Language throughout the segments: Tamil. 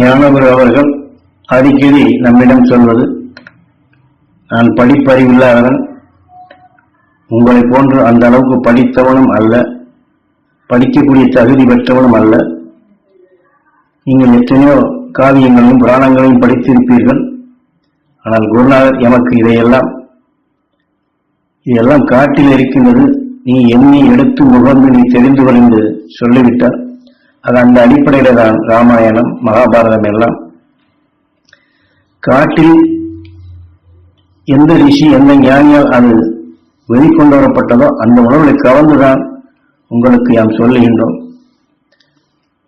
ஞானகுரு அவர்கள் அடிக்கடி நம்மிடம் சொல்வது நான் படிப்பறிவில்லாதவன் உங்களை போன்று அந்த அளவுக்கு படித்தவனும் அல்ல படிக்கக்கூடிய தகுதி பெற்றவனும் அல்ல. நீங்கள் எத்தனையோ காவியங்களையும் புராணங்களையும் படித்திருப்பீர்கள். ஆனால் குருநாதர் எமக்கு இதையெல்லாம் இதெல்லாம் காட்டில் இருக்கின்றது. நீ எண்ணி எடுத்து முகர்ந்து நீ தெரிந்து கொள் என்று சொல்லிவிட்டார். அது அந்த அடிப்படையில தான் ராமாயணம் மகாபாரதம் எல்லாம். காட்டில் எந்த ரிஷி எந்த ஞானியால் அது வெளிக்கொண்டு வரப்பட்டதோ அந்த உணர்வுகளை கவர்ந்துதான் உங்களுக்கு நாம் சொல்லுகின்றோம்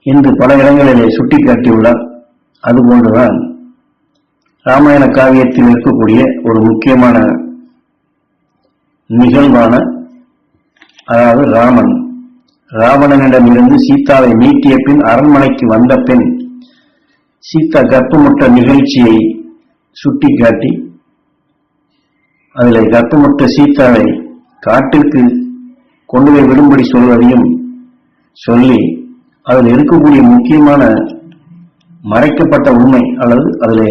என்று பல இடங்களிலே சுட்டிக்காட்டியுள்ளார். அதுபோன்றுதான் ராமாயண காவியத்தில் இருக்கக்கூடிய ஒரு முக்கியமான நிகழ்வான அதாவது ராமன். ராவணனிடமிருந்து சீதாவை மீட்டிய பின் அரண்மனைக்கு வந்த பின் சீதா கர்ப்பமுட்ட நிகழ்ச்சியை சுட்டிக்காட்டி அதில் கர்ப்பமுட்ட சீதாவை காட்டிற்கு கொண்டு போய் விடும்படி சொல்வதையும் சொல்லி அதில் இருக்கக்கூடிய முக்கியமான மறைக்கப்பட்ட உண்மை அல்லது அதில்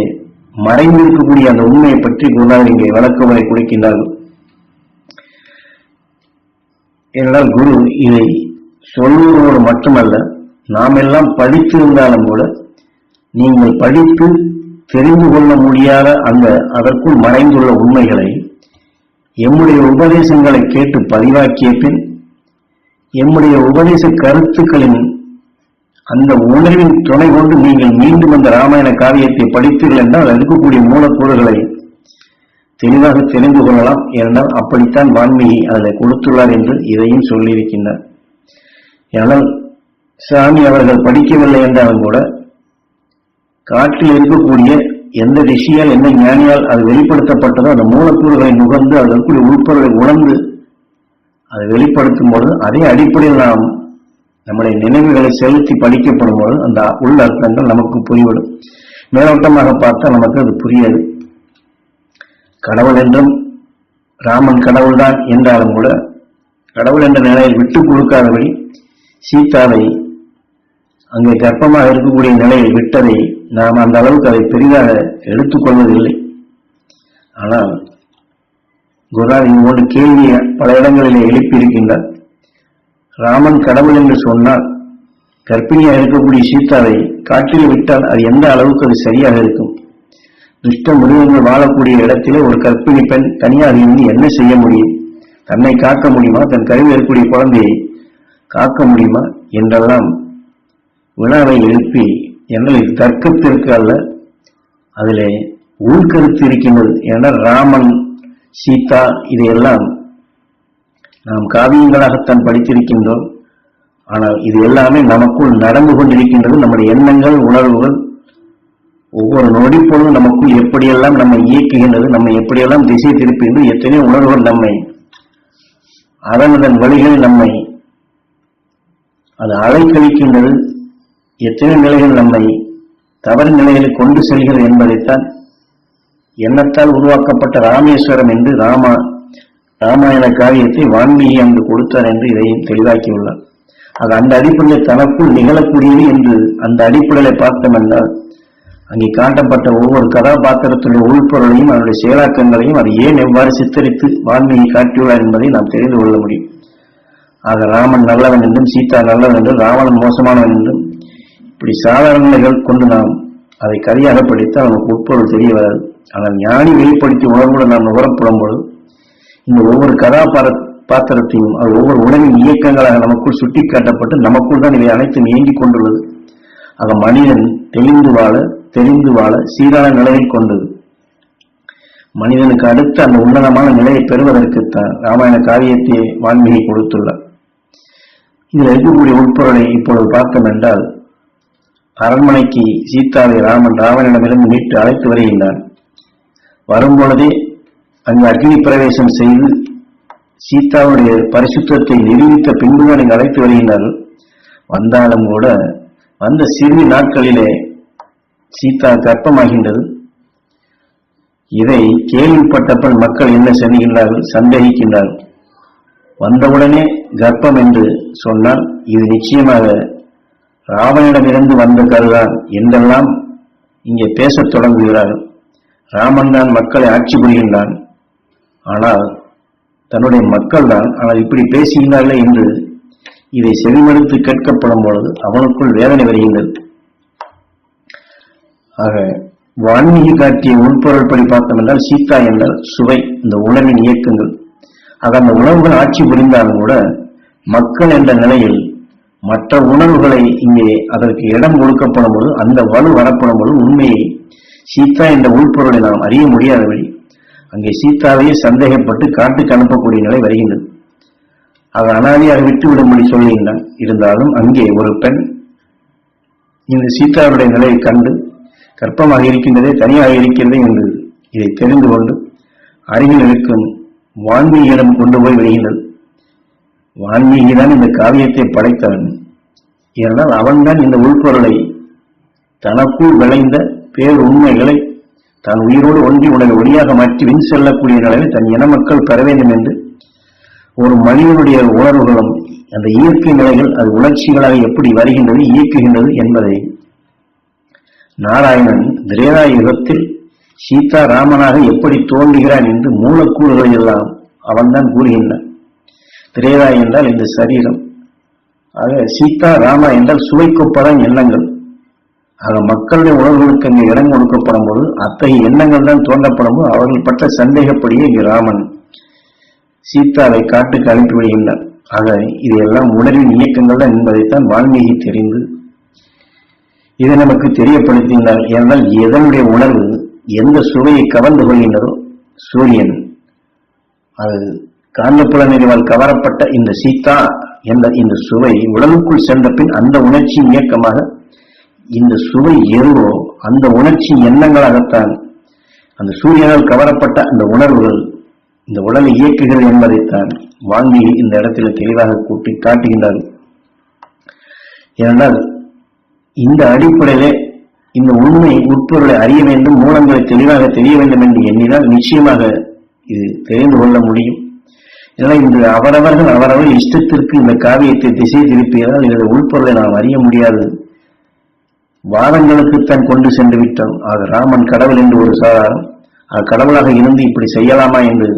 மறைந்திருக்கக்கூடிய அந்த உண்மையை பற்றி குருநாதர் இங்கே விளக்கமுறை கொடுக்கின்றார்கள். ஏனென்றால் குரு இதை சொல்லுவோடு மட்டுமல்ல நாம் எல்லாம் படித்திருந்தாலும் கூட நீங்கள் படித்து தெரிந்து கொள்ள முடியாத அந்த அதற்குள் மறைந்துள்ள உண்மைகளை எம்முடைய உபதேசங்களை கேட்டு பதிவாக்கிய பின் எம்முடைய உபதேச கருத்துக்களின் அந்த உணர்வின் துணை கொண்டு நீங்கள் மீண்டும் அந்த ராமாயண காவியத்தை படித்தீர்கள் என்றால் அதில் இருக்கக்கூடிய மூலக்கூறுகளை தெளிவாக தெரிந்து கொள்ளலாம். ஏனென்றால் அப்படித்தான் வான்மீகி அதில் கொடுத்துள்ளார் என்று இதையும் சொல்லியிருக்கின்றார். ஏனால் சாமி அவர்கள் படிக்கவில்லை என்றாலும் கூட காட்டில் இருக்கக்கூடிய எந்த ரிஷியால் எந்த ஞானியால் அது வெளிப்படுத்தப்பட்டதோ அந்த மூலக்கூறுகளை நுகர்ந்து அதற்குரிய உள்பொருளை உணர்ந்து அதை வெளிப்படுத்தும் பொழுது அதே அடிப்படையில் நாம் நம்முடைய நினைவுகளை செலுத்தி படிக்கப்படும் பொழுது அந்த உள்ள அர்த்தங்கள் நமக்கு புரிவிடும் மேலோட்டமாக பார்த்தா நமக்கு அது புரியாது. கடவுள் என்றும் ராமன் கடவுள்தான் என்றாலும் கூட கடவுள் என்ற நிலையில் விட்டு கொடுக்காதபடி சீதாவை அங்கே கர்ப்பமாக இருக்கக்கூடிய நிலையில் விட்டதை நாம் அந்த அளவுக்கு அதை பெரிதாக எடுத்துக்கொள்வதில்லை ஆனால் குருநாத் இது போன்ற கேள்வியை பல இடங்களிலே எழுப்பியிருக்கின்றார். ராமன் கடவுள் என்று சொன்னால் கர்ப்பிணியாக இருக்கக்கூடிய சீதாவை காட்டில் விட்டால் அது எந்த அளவுக்கு அது சரியாக இருக்கும்? துஷ்ட மிருகங்கள் வாழக்கூடிய இடத்திலே ஒரு கர்ப்பிணி பெண் தனியாக இருந்து என்ன செய்ய முடியும்? தன்னை காக்க முடியுமா? தன் கருவில் இருக்கக்கூடிய குழந்தையை காக்க முடியுமா என்றெல்லாம் வினாவை எழுப்பி என்றால் தர்க்கத்திற்கு அல்ல அதிலே உள்கருத்து இருக்கின்றது என ராமன் சீதா இதையெல்லாம் நாம் காவியங்களாகத்தான் படித்திருக்கின்றோம். ஆனால் இது எல்லாமே நமக்குள் நடந்து கொண்டிருக்கின்றது நம்முடைய எண்ணங்கள் உணர்வுகள் ஒவ்வொரு நொடிப்பொழுதும் நமக்குள் எப்படியெல்லாம் நம்மை இயக்குகின்றது நம்மை எப்படியெல்லாம் திசை திருப்புகின்றது எத்தனையோ உணர்வுகள் நம்மை அதன் அதன் வழிகளில் நம்மை அது அலைக்கழிக்கின்றது. எத்தனை நிலைகள் நம்மை தவறு நிலைகளை கொண்டு செல்கிறது என்பதைத்தான் எண்ணத்தால் உருவாக்கப்பட்ட ராமேஸ்வரம் என்று ராமா ராமாயண காவியத்தை வான்மீகி அங்கு கொடுத்தார் என்று இதையும் தெளிவாக்கியுள்ளார். அது அந்த அடிப்படையில் தனக்குள் நிகழக்கூடியது என்று அந்த அடிப்படையை பார்த்தோம் என்றால் அங்கே காட்டப்பட்ட ஒவ்வொரு கதாபாத்திரத்துடைய உள்பொருளையும் அதனுடைய செயலாக்கங்களையும் அது ஏன் எவ்வாறு சித்தரித்து வான்மீகி காட்டியுள்ளார் என்பதை நாம் தெரிந்து கொள்ள முடியும். ஆக ராமன் நல்லவன் என்றும் சீதா நல்லவன் என்றும் ராவணன் மோசமானவன் என்றும் இப்படி சாதாரண நிலைகள் கொண்டு நாம் அதை கதையாக படித்தால் நமக்கு உட்பொருள் தெரிய வராது. ஆனால் ஞானி வெளிப்படுத்தி உணர்வுடன் நாம் நுகரப்படும் பொழுது இந்த ஒவ்வொரு கதாபார பாத்திரத்தையும் அது ஒவ்வொரு உணவின் இயக்கங்களாக நமக்குள் சுட்டி காட்டப்பட்டு நமக்குள் தான் இவை அனைத்தும் இயங்கிக் கொண்டுள்ளது. ஆக மனிதன் தெளிந்து வாழ தெரிந்து வாழ சீரான நிலையை கொண்டது. மனிதனுக்கு அடுத்த அந்த உன்னதமான நிலையை பெறுவதற்குத்தான் ராமாயண காவியத்தை வான்மீகி கொடுத்துள்ளார். இதில் இருக்கக்கூடிய உட்பொருளை இப்பொழுது பார்த்தோம் என்றால் அரண்மனைக்கு சீதாவை ராமன் ராவனிடமிருந்து மீட்டு அழைத்து வருகின்றான். வரும்பொழுதே அங்கு அக்னி பிரவேசம் செய்து சீதாவுடைய பரிசுத்தத்தை நிரூபித்த பின்புதான் இங்கு அழைத்து வருகின்றார்கள் வந்தாலும் கூட வந்த சிறிது நாட்களிலே சீதா கர்ப்பமாகின்றது. இதை கேள்விப்பட்டப்பன் மக்கள் என்ன செய்கின்றார்கள்? சந்தேகிக்கின்றார்கள். வந்தவுடனே கர்ப்பம் என்று சொன்னால் இது நிச்சயமாக ராமனிடமிருந்து வந்த கருதான் என்றெல்லாம் இங்கே பேசத் தொடங்குகிறார்கள் ராமன் தான் மக்களை ஆட்சி புரிகின்றான். ஆனால் தன்னுடைய மக்கள் தான் ஆனால் இப்படி பேசுகிறார்களே என்று இதை செவிமடுத்து கேட்கப்படும் பொழுது அவனுக்குள் வேதனை வருகின்றது. ஆக வான்மீகி காட்டிய உள்பொருள் படி பார்த்தோம் என்றால் சீதா என்றால் சுவை இந்த உணவின் இயக்கங்கள். ஆக அந்த உணவுகள் ஆட்சி புரிந்தாலும் கூட மக்கள் என்ற நிலையில் மற்ற உணவுகளை இங்கே அதற்கு இடம் கொடுக்கப்படும் போது அந்த வலு வரப்படும் போது உண்மையை சீதா என்ற உள்பொருளை நாம் அறிய முடியாதபடி அங்கே சீதாவையே சந்தேகப்பட்டு காட்டுக்கு அனுப்பக்கூடிய நிலை வருகின்றது. அவர் அனாதியாக விட்டுவிடும்படி சொல்லுகின்றான் இருந்தாலும் அங்கே ஒரு பெண் இந்த சீதாவுடைய நிலையை கண்டு கற்பமாக இருக்கின்றதே தனியாக இருக்கிறதே என்று இதை தெரிந்து கொண்டு அருகில் இருக்கும் வான்மீகியிடம் கொண்டு போய் விடுகின்றது. வான்மீகி தான் இந்த காவியத்தை படைத்தவன். ஏனால் அவன்தான் இந்த உள்பொருளை தனக்குள் விளைந்த பேர் உண்மைகளை தான் உயிரோடு ஒன்றி உடலை ஒளியாக மாற்றி வின் செல்லக்கூடிய நிலையில் தன் இன மக்கள் பெற வேண்டும் என்று ஒரு மனிதனுடைய உணர்வுகளும் அந்த இயற்கை நிலைகள் அது உணர்ச்சிகளாக எப்படி வருகின்றது இயக்குகின்றது என்பதை நாராயணன் திரேதா யுகத்தில் சீதா ராமனாக எப்படி தோன்றுகிறான் என்று மூலக்கூறுகளை எல்லாம் அவன்தான் கூறுகின்றான். திரேதா என்றால் இந்த சரீரம். ஆக சீதா ராமா என்றால் சுவைக்கப்படும் எண்ணங்கள். ஆக மக்களுடைய உணர்வுகளுக்கு அங்கே இடம் கொடுக்கப்படும் போது அத்தகைய எண்ணங்கள் தான் தோன்றப்படும் போது அவர்கள் பற்ற சந்தேகப்படியே இங்கு ராமன் சீதாவை காட்டுக்கு அனுப்பி விடுகின்றார். ஆக இதையெல்லாம் உணர்வின் இயக்கங்கள் தான் என்பதைத்தான் வால்மீகி தெரிந்து இதை நமக்கு தெரியப்படுத்தினார் என்றால் எதனுடைய உணர்வு எந்த சுவையை கவர்ந்து கொள்கின்றதோ சூரியன். அது காந்தப்புலனிரிவால் கவரப்பட்ட இந்த சீதா என்ற இந்த சுவை உடலுக்குள் சென்ற பின் அந்த உணர்ச்சியின் இயக்கமாக இந்த சுவை எதுவோ அந்த உணர்ச்சி எண்ணங்களாகத்தான் அந்த சூரியனால் கவரப்பட்ட அந்த உணர்வுகள் இந்த உடலை இயக்குகிறது என்பதைத்தான் வாங்கி இந்த இடத்துல தெளிவாக கூட்டி காட்டுகின்றார்கள். ஏனென்றால் இந்த அடிப்படையிலே இந்த உண்மை உட்பொருளை அறிய வேண்டும் மூலங்களை தெளிவாக தெரிய வேண்டும் என்று எண்ணினால் நிச்சயமாக இது தெரிந்து கொள்ள முடியும். இதனால் இந்த அவரவர்கள் அவரவர் இஷ்டத்திற்கு இந்த காவியத்தை திசை திருப்பியதால் இதோட உள்பொருளை நாம் அறிய முடியாது. வாதங்களுக்குத்தான் கொண்டு சென்று விட்டோம். ஆக ராமன் கடவுள் என்று ஒரு சாதாரம் அது கடவுளாக இருந்து இப்படி செய்யலாமா என்று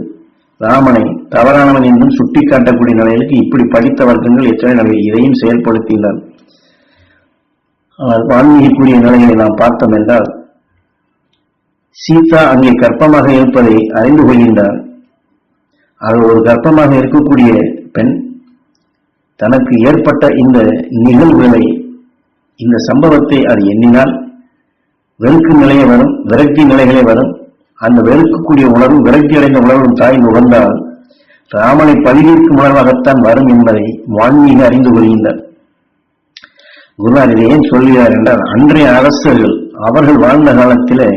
ராமனை தவறானவன் என்றும் சுட்டிக்காட்டக்கூடிய நிலையிலுக்கு இப்படி படித்த வர்க்கங்கள் எத்தனை நிலையில் இதையும் செயல்படுத்தினார் வால்மீகிக்குரிய நிலையை நாம் பார்த்தோம் என்றால் சீதா அங்கே கர்ப்பமாக இருப்பதை அறிந்து கொள்கின்றார். அது ஒரு கர்ப்பமாக இருக்கக்கூடிய பெண். தனக்கு ஏற்பட்ட இந்த நிகழ்வுகளை இந்த சம்பவத்தை அது எண்ணினால் வெறுக்கும் நிலையை வரும் விரக்தி நிலைகளே வரும். அந்த வெறுக்கக்கூடிய உணர்வும் விரக்தி அடைந்த உணர்வும் தாய் நுகர்ந்தால் ராமனை பதிவிற்கும் உணர்வாகத்தான் வரும் என்பதை வான்மீக அறிந்து கொள்கின்றார். குருநாதர் இதை ஏன் சொல்கிறார் என்றால் அன்றைய அரசர்கள் அவர்கள் வாழ்ந்த காலத்திலே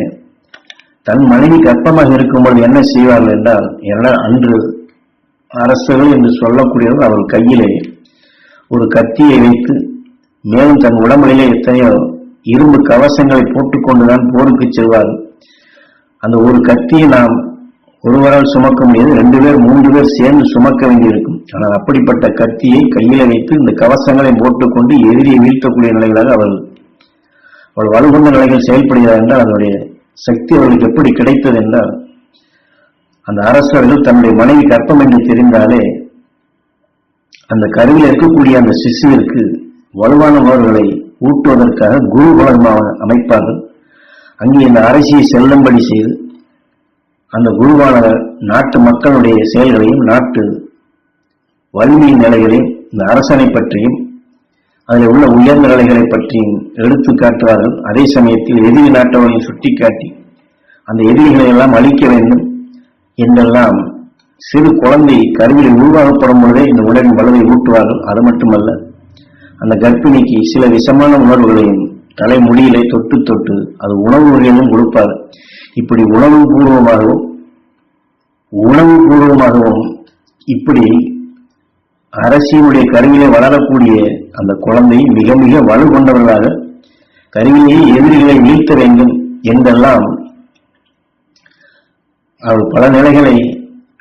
தன் மனைவி கர்ப்பமாக இருக்கும்போது என்ன செய்வார்கள் என்றால் என்றால் அன்று அரசர்கள் என்று சொல்லக்கூடியவர்கள் அவள் கையிலே ஒரு கத்தியை வைத்து மேலும் தன் உடம்புகளிலே எத்தனையோ இரும்பு கவசங்களை போட்டுக்கொண்டுதான் போருக்கு செல்வார்கள். அந்த ஒரு கத்தியை நாம் ஒருவரால் சுமக்க முடியாது ரெண்டு பேர் மூன்று பேர் சேர்ந்து சுமக்க வேண்டியிருக்கும். ஆனால் அப்படிப்பட்ட கத்தியை கையில வைத்து இந்த கவசங்களை போட்டுக்கொண்டு எதிரியை வீழ்த்தக்கூடிய நிலைகளாக அவர்கள் அவள் வலுகுந்த நிலைகள் செயல்படுகிறார் என்றால் அதனுடைய சக்தி அவர்களுக்கு எப்படி கிடைத்தது என்றால் அந்த அரசர்கள் தன்னுடைய மனைவி கற்பம் என்று தெரிந்தாலே அந்த கருவில் இருக்கக்கூடிய அந்த சிசுவிற்கு வலுவான ஊட்டுவதற்காக ஊட்டுவதற்காக குருகுலமாக அமைப்பார்கள். அங்கே இந்த அரசியை செல்லும்படி செய்து அந்த குருவானவர் நாட்டு மக்களுடைய செயல்களையும் நாட்டு வலிமையின் நிலைகளையும் இந்த அரசனை பற்றியும் அதில் உள்ள உயர்ந்த நிலைகளை பற்றியும் எடுத்து காட்டுவார்கள். அதே சமயத்தில் எதிரி நாட்டவர்களை சுட்டிக்காட்டி அந்த எதிரிகளை எல்லாம் அழிக்க வேண்டும் என்றெல்லாம் சிறு குழந்தை கருவியில் உருவாகப்படும் பொழுதே இந்த உடலின் வலுவை ஊட்டுவார்கள். அது மட்டுமல்ல அந்த கர்ப்பிணிக்கு சில விஷமான உணர்வுகளையும் தலைமுடியிலே தொட்டு தொட்டு அது உணவு வகையிலும் கொடுப்பார். இப்படி உணவு பூர்வமாகவும் உணவு பூர்வமாகவும் இப்படி அரசியனுடைய கருவிலே வளரக்கூடிய அந்த குழந்தை மிக மிக வலு கொண்டவர்களாக கருவிலேயே எதிரிகளை வீழ்த்த வேண்டும் என்றெல்லாம் அவர் பல நிலைகளை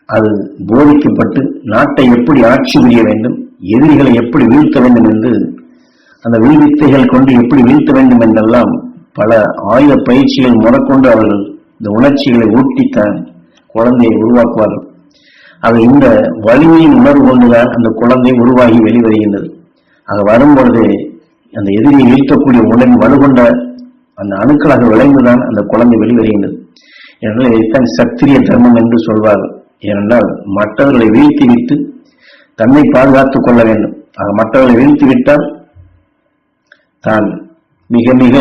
அது போதிக்கப்பட்டு நாட்டை எப்படி ஆட்சி புரிய வேண்டும் எதிரிகளை எப்படி வீழ்த்த வேண்டும் என்று அந்த வில்வித்தைகள் கொண்டு எப்படி வீழ்த்த வேண்டும் என்றெல்லாம் பல ஆயுத பயிற்சிகள் முறக்கொண்டு அவர்கள் இந்த உணர்ச்சிகளை ஊட்டித்தான் குழந்தையை உருவாக்குவார்கள். ஆக இந்த வலிமையின் உணர்வு கொண்டுதான் அந்த குழந்தை உருவாகி வெளிவருகின்றது. ஆக வரும்பொழுது அந்த எதிரியை வீழ்த்தக்கூடிய உடன் வலுகொண்ட அந்த அணுக்களாக விளைந்துதான் அந்த குழந்தை வெளிவருகின்றது. என்றால் இதைத்தான் சத்திரிய தர்மம் என்று சொல்வார்கள். ஏனென்றால் மற்றவர்களை வீழ்த்தி விட்டு தன்னை பாதுகாத்துக் கொள்ள வேண்டும். ஆக மற்றவர்களை வீழ்த்தி விட்டால் தான் மிக மிக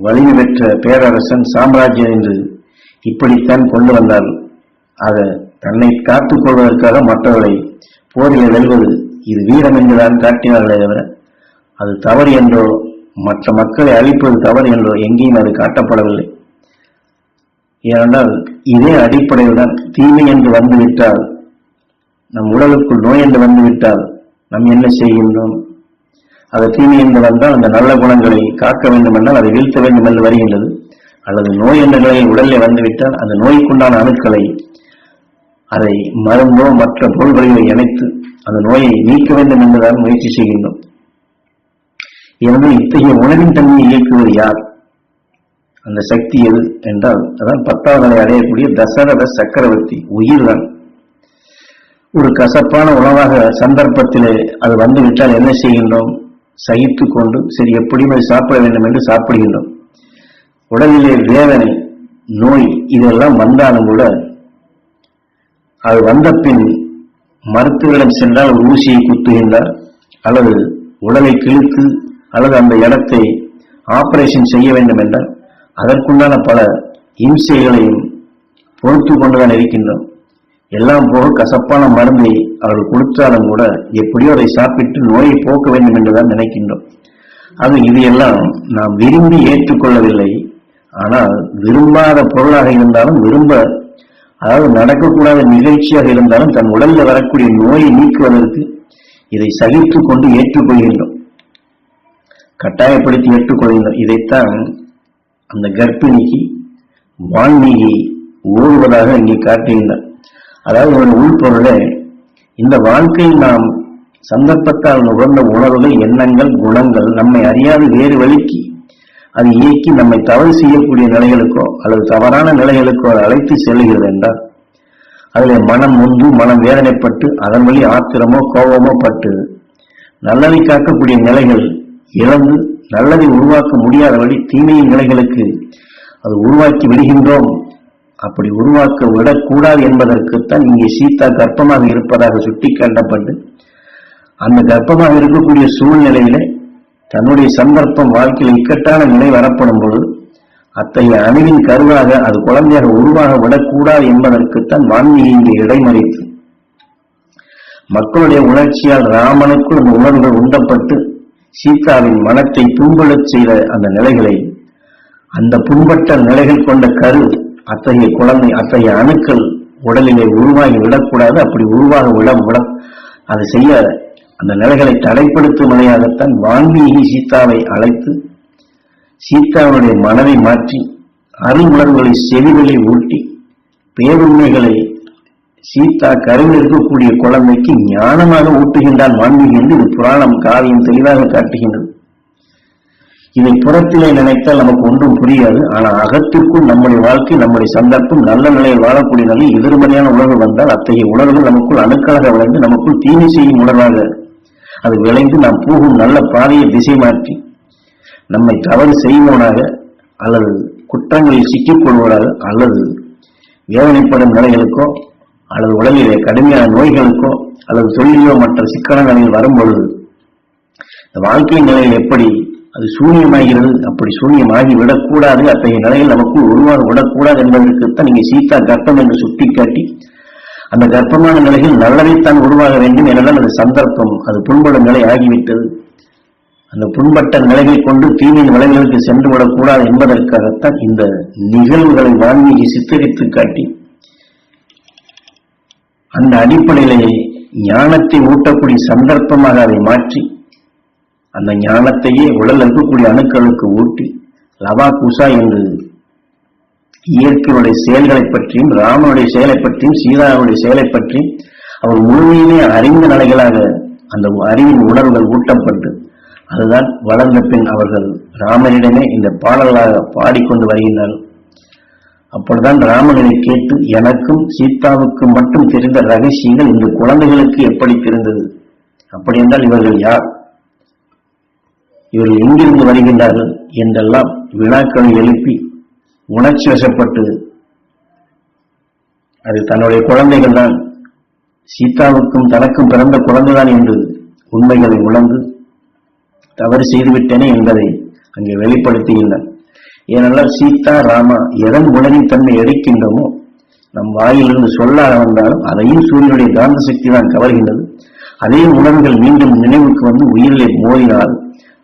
வலிமை பெற்ற பேரரசன் சாம்ராஜ்யம் என்று இப்படித்தான் கொண்டு வந்தார் ஆக தன்னை காத்துக் கொள்வதற்காக மற்றவர்களை போரில் வெல்வது இது வீரம் என்றுதான் காட்டினார்களே தவிர அது தவறு என்றோ மற்ற மக்களை அழிப்பது தவறு என்றோ எங்கேயும் அது காட்டப்படவில்லை. ஏனென்றால் இதே அடிப்படையில் தான் தீமை என்று வந்துவிட்டால் நம் உடலுக்குள் நோய் என்று வந்துவிட்டால் நாம் என்ன செய்கின்றோம்? அது தீமை என்று வந்தால் அந்த நல்ல குணங்களை காக்க வேண்டும் என்றால் அதை வீழ்த்த வேண்டும் என்று வருகின்றது. அல்லது நோய் என்ற நிலையில் உடலில் வந்துவிட்டால் அந்த நோய்க்குண்டான அணுக்களை அதை மருந்தோ மற்ற பொருள்களில் இணைத்து அந்த நோயை நீக்க வேண்டும் என்றுதான் முயற்சி செய்கின்றோம். எனவே இத்தகைய உணவின் தன்மையை இயக்குவது யார்? அந்த சக்தி எது என்றால் அதான் பத்தாவது நிலை அடையக்கூடிய தசரத சக்கரவர்த்தி உயிர்தான். ஒரு கசப்பான உணவாக சந்தர்ப்பத்திலே அது வந்துவிட்டால் என்ன செய்கின்றோம்? சகித்து கொண்டு சரி எப்படியும் அதை சாப்பிட வேண்டும் என்று சாப்பிடுகின்றோம். உடலிலே வேதனை நோய் இதெல்லாம் வந்தாலும் கூட அது வந்த பின் மருத்துவரிடம் சென்றால் ஒரு ஊசியை குத்துகின்றார் அல்லது உடலை கிழித்து அல்லது அந்த இடத்தை ஆபரேஷன் செய்ய வேண்டும் என்றால் அதற்குண்டான பல இம்சைகளையும் பொறுத்து கொண்டுதான் இருக்கின்றோம். எல்லாம் போக கசப்பான மருந்தை அவர்கள் கொடுத்தாலும் கூட எப்படியோ அதை சாப்பிட்டு நோயை போக்க வேண்டும் என்றுதான் நினைக்கின்றோம். அது இது எல்லாம் நாம் விரும்பி ஏற்றுக்கொள்ளவில்லை. ஆனால் விரும்பாத பொருளாக இருந்தாலும் விரும்ப அதாவது நடக்கக்கூடாத நிகழ்ச்சியாக இருந்தாலும் தன் உடலில் வரக்கூடிய நோயை நீக்குவதற்கு இதை சகித்து கொண்டு ஏற்றுக்கொள்கின்றோம். கட்டாயப்படுத்தி ஏற்றுக்கொள்கின்றோம். இதைத்தான் அந்த கர்ப்பிணிக்கு வான்மீகி ஓடுவதாக இங்கே காட்டுகின்றார். அதாவது ஒரு உள்பொருளே இந்த வாழ்க்கையில் நாம் சந்தர்ப்பத்தால் நுகர்ந்த உணர்வுகள் எண்ணங்கள் குணங்கள் நம்மை அறியாத வேறு வழிக்கு அது இயக்கி நம்மை தவறு செய்யக்கூடிய நிலைகளுக்கோ அல்லது தவறான நிலைகளுக்கோ அழைத்து செல்கிறது என்றால் அதில் மனம் முந்து மனம் வேதனைப்பட்டு அதன் வழி ஆத்திரமோ கோபமோ பட்டு நல்லதை காக்கக்கூடிய நிலைகள் இழந்து நல்லதை உருவாக்க முடியாத வழி தீமையின் நிலைகளுக்கு அது உருவாக்கி விடுகின்றோம். அப்படி உருவாக்க விடக்கூடாது என்பதற்குத்தான் இங்கே சீதா கர்ப்பமாக இருப்பதாக சுட்டி காட்டப்பட்டு அந்த கர்ப்பமாக இருக்கக்கூடிய சூழ்நிலையில தன்னுடைய சந்தர்ப்பம் வாழ்க்கையில் இக்கட்டான நிலை வரப்படும் பொழுது அத்தகைய அணுவின் கருவாக அது குழந்தையாக உருவாக விடக்கூடாது என்பதற்குத்தான் வான்மியை இங்கே இடைமறித்து மக்களுடைய உணர்ச்சியால் ராமனுக்குள் அந்த உணர்வுகள் உண்டப்பட்டு சீதாவின் மனத்தை புண்படச் செய்த அந்த நிலைகளை அந்த புண்பட்ட நிலைகள் கொண்ட கரு அத்தகைய குழந்தை அத்தகைய அணுக்கள் உடலிலே உருவாகி விடக்கூடாது. அப்படி உருவாக விட விட அதை செய்ய அந்த நிலைகளை தடைப்படுத்தும் நிலையாகத்தான் வான்மீகி சீதாவை அழைத்து சீதாவுடைய மனதை மாற்றி அருள் உணர்வுகளை செவிகளை ஊட்டி பேருண்மைகளை சீதா கருவில் இருக்கக்கூடிய குழந்தைக்கு ஞானமாக ஊட்டுகின்றான் வான்மீகி என்று இது புராணம் காவியம் தெளிவாக காட்டுகின்றது. இதை புறத்திலே நினைத்தால் நமக்கு ஒன்றும் புரியாது. ஆனால் அகத்திற்குள் நம்முடைய வாழ்க்கை நம்முடைய சந்தர்ப்பம் நல்ல நிலையில் வாழக்கூடிய நிலையில் எதிர்மறையான உணர்வு வந்தால் அத்தகைய உணர்வுகள் நமக்குள் அணுக்களாக விளைந்து நமக்குள் தீமை செய்யும் உணர்வாக அது விளைந்து நாம் போகும் நல்ல பாதையை திசை மாற்றி நம்மை தவறு செய்வோனாக அல்லது குற்றங்களில் சிக்கிக்கொள்வதாக அல்லது வேதனைப்படும் நிலைகளுக்கோ அல்லது உடலிலே கடுமையான நோய்களுக்கோ அல்லது தொழிலோ மற்ற சிக்கன நிலையில் வரும்பொழுது இந்த வாழ்க்கை நிலையில் எப்படி அது சூன்யமாகிறது. அப்படி சூன்யமாகி விடக்கூடாது. அத்தகைய நிலையில் நமக்குள் உருவாக விடக்கூடாது என்பதற்குத்தான் நீங்க சீதா கர்ப்பம் என்று சுட்டிக்காட்டி அந்த கர்ப்பமான நிலையில் நல்லதைத்தான் உருவாக வேண்டும் என்றால் அது சந்தர்ப்பம். அது புண்படும் நிலை ஆகிவிட்டது. அந்த புண்பட்ட நிலைகளை கொண்டு தீமையின் விளைவுகளுக்கு சென்று விடக்கூடாது என்பதற்காகத்தான் இந்த நிகழ்வுகளை வான்மீகி சித்தரித்து காட்டி அந்த அடிப்படையிலேயே ஞானத்தை ஊட்டக்கூடிய சந்தர்ப்பமாக அதை மாற்றி அந்த ஞானத்தையே உடல் இருக்கக்கூடிய அணுக்களுக்கு ஊட்டி லவா குசா என்று இயற்கையுடைய செயல்களை பற்றியும் ராமனுடைய செயலை பற்றியும் சீதாவுடைய செயலை பற்றியும் அவர் முழுமையிலே அறிந்த நிலைகளாக அந்த அறிவின் உணர்வுகள் ஊட்டப்பட்டு அதுதான் வளர்ந்த பின் அவர்கள் ராமனிடமே இந்த பாடலாக பாடிக்கொண்டு வருகின்றனர். அப்பொழுதுதான் ராமனை கேட்டு எனக்கும் சீதாவுக்கும் மட்டும் தெரிந்த ரகசியங்கள் இந்த குழந்தைகளுக்கு எப்படி தெரிந்தது? அப்படி என்றால் இவர்கள் யார்? இவர்கள் எங்கிருந்து வருகின்றார்கள் என்றெல்லாம் வினாக்களை எழுப்பி உணர்ச்சி வசப்பட்டு அது தன்னுடைய குழந்தைகள் தான். சீதாவுக்கும் தனக்கும் பிறந்த குழந்தைதான் என்று உண்மைகளை உணர்ந்து தவறு செய்துவிட்டேனே என்பதை அங்கே வெளிப்படுத்துகின்றார். ஏனென்றால் சீதா ராமா எதன் உணரின் தன்மை எடுக்கின்றோமோ நம் வாயிலிருந்து சொல்ல வந்தாலும் அதையும் சூரியனுடைய காந்த சக்தி தான் கவர்கின்றது. அதே உணர்வுகள் மீண்டும் நினைவுக்கு வந்து உயிரிலே மோதினால்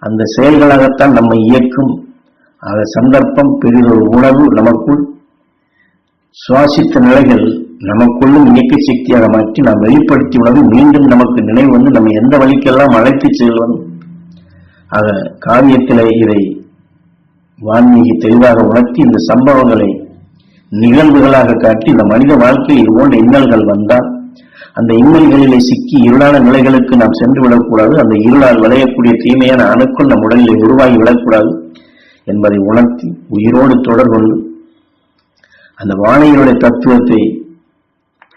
அந்த செயல்களாகத்தான் நம்மை இயக்கும். அந்த சந்தர்ப்பம் பெரிதொரு உணர்வு நமக்குள் சுவாசித்த நிலைகள் நமக்குள்ளும் இயக்க சக்தியாக மாற்றி நாம் வெளிப்படுத்தி உணர்வு மீண்டும் நமக்கு நினைவு வந்து நம்ம எந்த வழிக்கெல்லாம் அழைத்து செல்வோம் ஆக காவியத்திலே இதை வான்மீகி தெளிவாக உணர்த்தி இந்த சம்பவங்களை நிகழ்வுகளாக காட்டி இந்த மனித வாழ்க்கையில் இதுபோன்ற இன்னல்கள் வந்தால் அந்த இன்னல்களிலே சிக்கி இருளான நிலைகளுக்கு நாம் சென்று விடக்கூடாது. அந்த இருளால் விளையக்கூடிய தீமையான அணுக்கள் நம் உடலிலே உருவாகி விடக்கூடாது என்பதை உணர்த்தி உயிரோடு தொடர்கொண்டு அந்த வானையினுடைய தத்துவத்தை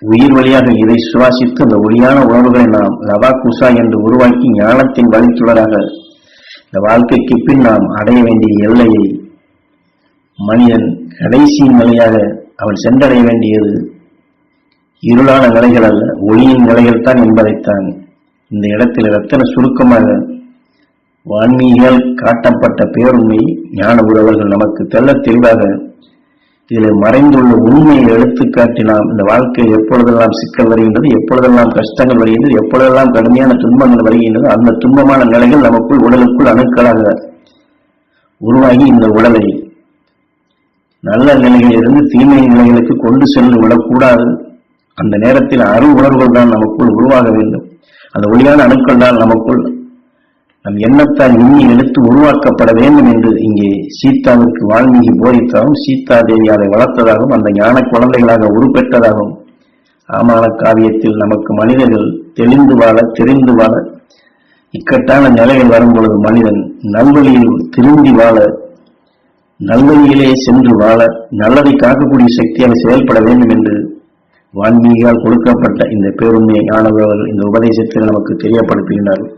உயிர் வழியாக இதை சுவாசித்து அந்த ஒளியான உணர்வுகளை நாம் லவா குசா என்று உருவாக்கி ஞானத்தின் வழித்துளராக இந்த வாழ்க்கைக்கு பின் நாம் அடைய வேண்டிய எல்லையை மனிதன் கடைசி நிலையாக அவன் சென்றடைய வேண்டியது இருளான நிலைகள் அல்ல ஒளியின் நிலைகள் தான் என்பதைத்தான் இந்த இடத்தில் ரத்தன சுருக்கமாக வான்மீகியால் காட்டப்பட்ட பேருண்மை ஞான உறவர்கள் நமக்கு தெல்ல தெளிவாக இதில் மறைந்துள்ள உண்மையை எடுத்துக்காட்டி நாம் இந்த வாழ்க்கையில் எப்பொழுதெல்லாம் சிக்கல் வருகின்றது எப்பொழுதெல்லாம் கஷ்டங்கள் வருகின்றது எப்பொழுதெல்லாம் கடுமையான துன்பங்கள் வருகின்றது அந்த துன்பமான நிலைகள் நமக்குள் உடலுக்குள் அணுக்களாக உருவாகி இந்த உடலை நல்ல நிலையிலிருந்து தீமை நிலைகளுக்கு கொண்டு சென்று விடக்கூடாது. அந்த நேரத்தில் அரு உணர்வுகள் தான் நமக்குள் உருவாக வேண்டும். அந்த ஒளியான அணுக்கள் தான் நமக்குள் நம் எண்ணத்தால் எண்ணி எடுத்து உருவாக்கப்பட வேண்டும் என்று இங்கே சீதாவுக்கு வால்மீகி போதித்ததாகவும் சீதா தேவி அதை வளர்த்ததாகவும் அந்த ஞான குழந்தைகளாக உருப்பெற்றதாகவும் ஆமான காவியத்தில் நமக்கு மனிதர்கள் தெளிந்து வாழ தெரிந்து வாழ இக்கட்டான நிலையில் வரும் பொழுது மனிதன் நல்வழியில் திரும்பி வாழ நல்வழியிலே சென்று வாழ நல்லதை காக்கக்கூடிய சக்தியாக செயல்பட வேண்டும் என்று வால்மீகியால் கொடுக்கப்பட்ட இந்த பேருண்மையை ஞானவர்கள் இந்த உபதேசத்தில் நமக்கு தெரியப்படுத்துகின்றார்கள்